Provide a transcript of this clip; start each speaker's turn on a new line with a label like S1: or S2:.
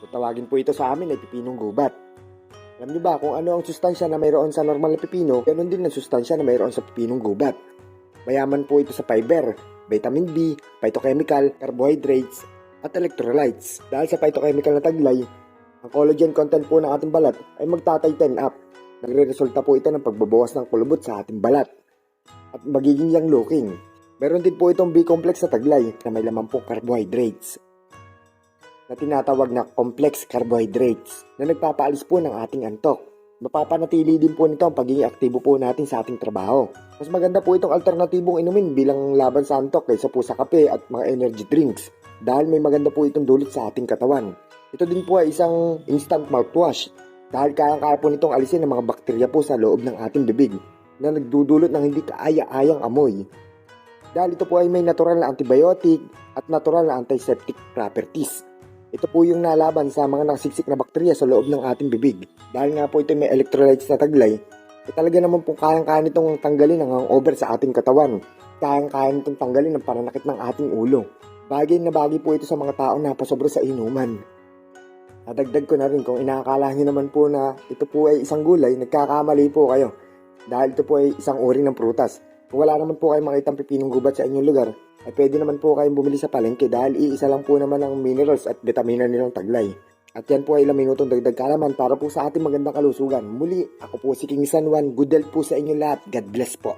S1: Kung tawagin po ito sa amin ay pipinong gubat. Alam niyo ba kung ano ang sustansya na mayroon sa normal na pipino, ganun din ang sustansya na mayroon sa pipinong gubat. Mayaman po ito sa fiber, vitamin B, phytochemical, carbohydrates, at electrolytes. Dahil sa phytochemical na taglay, ang collagen content po ng ating balat ay magta-tighten up. Nagre-resulta po ito ng pagbabawas ng kulubot sa ating balat at magiging young looking. Meron din po itong B-complex na taglay na may laman pong carbohydrates na tinatawag na complex carbohydrates na nagpapaalis po ng ating antok. Mapapanatili din po nito ang pagiging aktibo po natin sa ating trabaho. Mas maganda po itong alternatibong inumin bilang laban sa antok kaysa po sa kape at mga energy drinks dahil may maganda po itong dulot sa ating katawan. Ito din po ay isang instant mouthwash dahil kayang-kaya po nitong alisin ang mga bakterya po sa loob ng ating bibig na nagdudulot ng hindi kaaya-ayang amoy. Dahil ito po ay may natural na antibiotic at natural na antiseptic properties. Ito po yung nalaban sa mga nakasiksik na bakterya sa loob ng ating bibig. Dahil nga po ito may electrolytes na taglay, eh talaga naman po kayang-kaya nitong tanggalin ang hangover sa ating katawan. Kayang-kaya nitong tanggalin ang pananakit ng ating ulo. Bagay na bagay po ito sa mga tao na pasobra sa inuman. Nadagdag ko na rin kung inaakala nyo naman po na ito po ay isang gulay, nagkakamali po kayo. Dahil ito po ay isang uri ng prutas. Kung wala naman po kayong makitang pipinong gubat sa inyong lugar, ay pwede naman po kayong bumili sa palengke dahil iisa lang po naman ang minerals at vitamina nilang taglay. At yan po ay ilang minutong dagdag kalaman para po sa ating magandang kalusugan. Muli, ako po si King San Juan. Good health po sa inyo lahat. God bless po.